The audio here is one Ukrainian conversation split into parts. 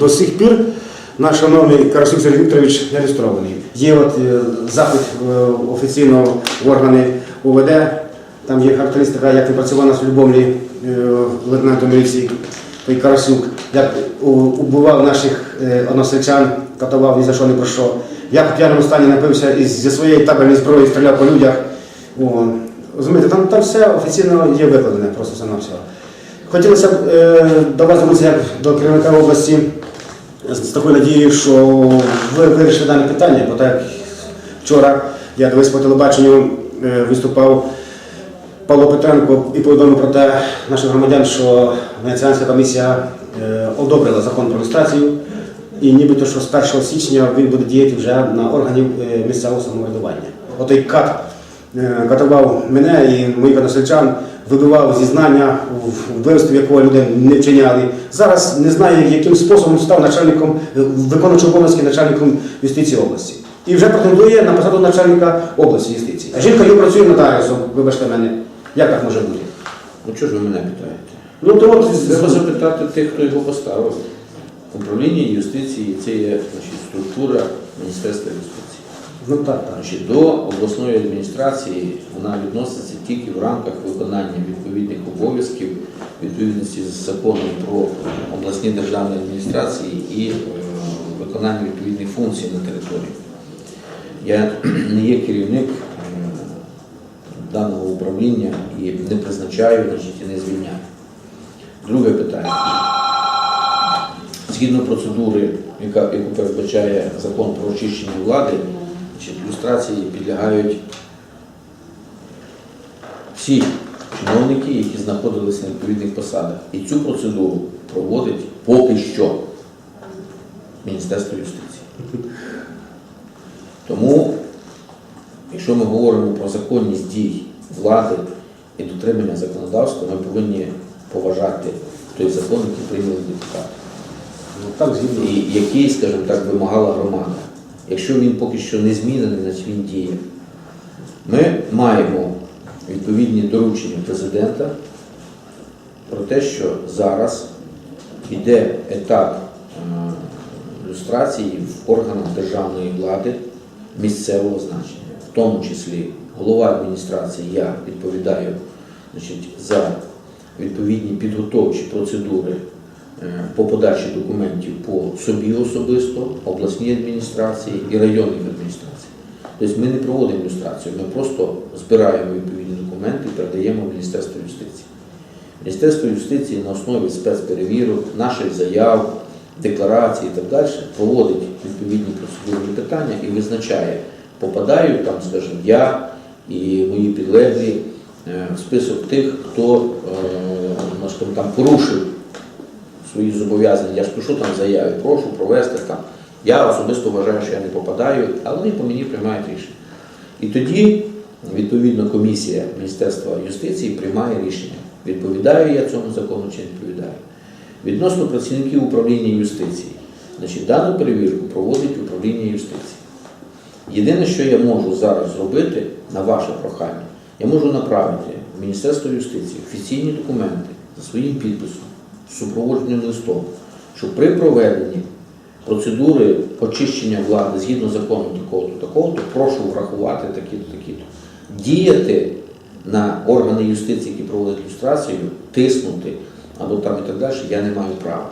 До сих пір наш шановний Карасюк Сергій Вікторович не реєстрований. Є от е, запит е, офіційно в органи УВД, там є характеристика, як він працював на Любомлі лейтенантом міліції, той Карасюк, як у- убивав наших е, односельчан, катував ні за що не про що. Як в п'яному стані напився і зі своєї табельної зброї стріляв по людях. Розумієте, там, там все офіційно є викладене, просто все на все. Хотілося б е, до вас звернутися як до керівника області з такою надією, що ви вирішили дане питання, бо так вчора я дивився по телебаченню, е, виступав Павло Петренко і повідомив про те наших громадян, що Венеціанська комісія е, одобрила закон про люстрацію, і нібито що з 1 січня він буде діяти вже на органів е, місцевого самоврядування. Отей кат катував мене і моїх односельчан, вибивав зізнання в вбивстві, якого люди не вчиняли. Зараз не знаю, яким способом став начальником, е, виконуючим обов'язки начальником юстиції області. І вже претендує на посаду начальника області юстиції. А жінка його працює нотаріусом, вибачте мене. Як так може бути? Ну чого ж ви мене питаєте? Ну то от Треба запитати тих, хто його поставив. Управління юстиції це є значить, структура Міністерства юстиції. Ну так. Значить, до обласної адміністрації вона відноситься тільки в рамках виконання відповідних обов'язків відповідності з законом про обласні державні адміністрації і е, виконання відповідних функцій на території. Я не є керівник е, даного управління і не призначаю, значить, і не звільняю. Друге питання. Згідно процедури, яку передбачає закон про очищення влади, люстрації підлягають всі чиновники, які знаходилися на відповідних посадах. І цю процедуру проводить поки що Міністерство юстиції. Тому, якщо ми говоримо про законність дій влади і дотримання законодавства, ми повинні поважати той закон, який прийняли депутати Ну, так і який, скажімо так, вимагала громада. Якщо він поки що не змінений, значить він діє. Ми маємо відповідні доручення президента про те, що зараз йде етап е, люстрації в органах державної влади місцевого значення, в тому числі голова адміністрації, я відповідаю значить, за відповідні підготовчі процедури по подачі документів по собі особисто, обласній адміністрації і районній адміністрації. Тобто ми не проводимо ілюстрацію, ми просто збираємо відповідні документи і передаємо в Міністерство юстиції. Міністерство юстиції на основі спецперевірок, наших заяв, декларацій і так далі проводить відповідні процедурні питання і визначає, попадаю там, скажімо, я і мої підлеглі е, в список тих, хто е, ну, там порушив свої зобов'язання. Я ж пишу там заяви, прошу провести там. Я особисто вважаю, що я не попадаю, але вони по мені приймають рішення. І тоді, відповідно, комісія Міністерства юстиції приймає рішення, відповідаю я цьому закону чи не відповідаю. Відносно працівників управління юстиції, значить, дану перевірку проводить управління юстиції. Єдине, що я можу зараз зробити на ваше прохання, я можу направити в Міністерство юстиції офіційні документи за своїм підписом, супроводженим листом, що при проведенні процедури очищення влади згідно закону такого-то, такого-то, прошу врахувати такі-то, такі-то. Діяти на органи юстиції, які проводять люстрацію, тиснути або там і так далі, я не маю права.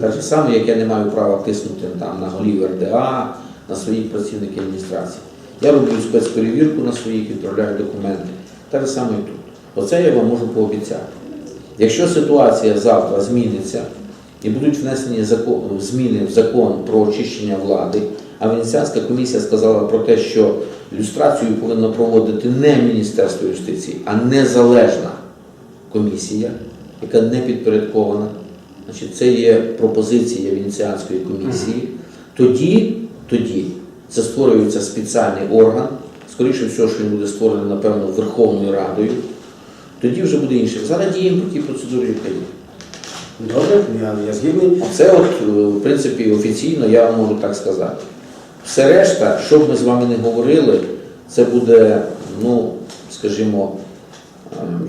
Так же саме, як я не маю права тиснути там, на голів РДА, на своїх працівників адміністрації. Я роблю спецперевірку на своїх, відправляю документи. Так же саме і тут. Оце я вам можу пообіцяти. Якщо ситуація завтра зміниться і будуть внесені зміни в закон про очищення влади, а Венеціанська комісія сказала про те, що люстрацію повинно проводити не Міністерство юстиції, а незалежна комісія, яка не підпорядкована. Значить, це є пропозиція Венеціанської комісії. Тоді, тоді це створюється спеціальний орган. Скоріше всього, що він буде створений, напевно, Верховною Радою. Тоді вже буде інше. Зараз діємо по тій процедурі, яка є. Добре, я, я згідний. Це от, е, в принципі, офіційно я вам можу так сказати. Все решта, що б ми з вами не говорили, це буде, ну, скажімо,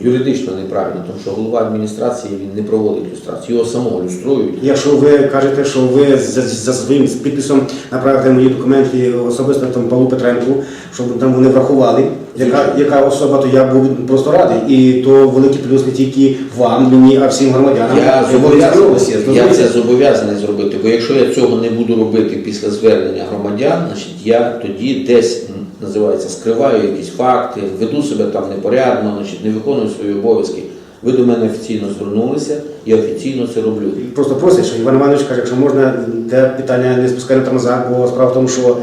юридично неправильно, тому що голова адміністрації він не проводить люстрацію, його самого люструють. Якщо ви кажете, що ви за, за своїм підписом направите мої документи особисто там Павлу Петренку, щоб там вони врахували, яка, яка особа, то я був просто радий. І то великий плюс не тільки вам, мені, а всім громадянам. Я зобов'язаний, я це зобов'язаний зробити, бо якщо я цього не буду робити після звернення громадян, значить я тоді десь називається скриваю якісь факти, веду себе там непорядно, значить не виконую свої обов'язки. Ви до мене офіційно звернулися, я офіційно це роблю. Просто просять, що Іван Іванович каже, якщо можна, де питання не спускає на тормозах, бо справа в тому, що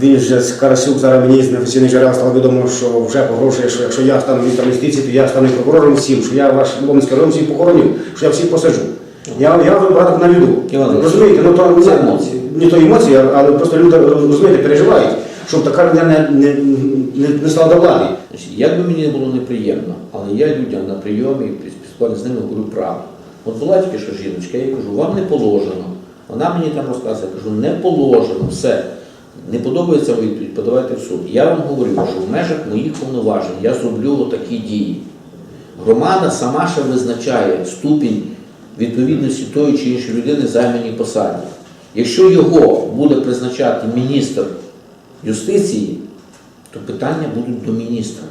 він же з Карасюк зараз мені з неофіційних джерел стало відомо, що вже погрожує, що якщо я стану міністром юстиції, то я стану прокурором всім, що я ваш Ломницький район всіх похороню, що я всіх посаджу. Я, я вже багато наведу. Розумієте, ну то це не- емоції. Не то емоції, але просто люди розумієте, переживають, щоб така людина не, не, не, стала до влади. Як би мені не було неприємно, але я людям на прийомі і спілкуванні з ними говорю правду. От була тільки що жіночка, я їй кажу, вам не положено. Вона мені там розказує, я кажу, не положено, все. Не подобається відповідь, подавайте в суд. Я вам говорю, що в межах моїх повноважень я зроблю такі дії. Громада сама ще визначає ступінь відповідності тої чи іншої людини займаній посаді. Якщо його буде призначати міністр юстиції, то питання будуть до міністра.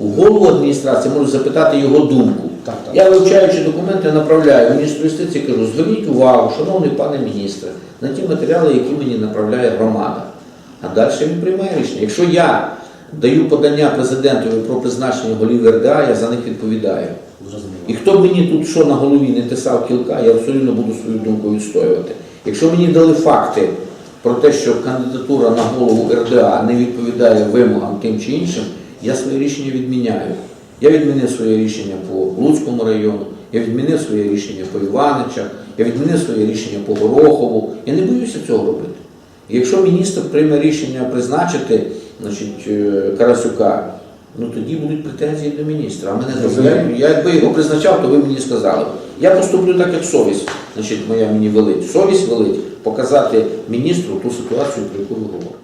У голову адміністрації можу запитати його думку. Так, так. Я вивчаючи документи, направляю міністру юстиції, кажу, зверніть увагу, шановний пане міністре, на ті матеріали, які мені направляє громада. А далі він приймає рішення. Якщо я даю подання президентові про призначення голів РДА, я за них відповідаю. І хто б мені тут що на голові не тисав кілка, я абсолютно буду свою думку відстоювати. Якщо мені дали факти про те, що кандидатура на голову РДА не відповідає вимогам тим чи іншим, я своє рішення відміняю. Я відмінив своє рішення по Луцькому району, я відмінив своє рішення по Іваничах, я відмінив своє рішення по Горохову. Я не боюся цього робити. І Якщо міністр прийме рішення призначити значить, е, Карасюка, ну тоді будуть претензії до міністра. А мене я, я якби його призначав, то ви мені сказали. Я поступлю так, як совість, значить, моя мені велить. Совість велить показати міністру ту ситуацію, про яку ви говорите.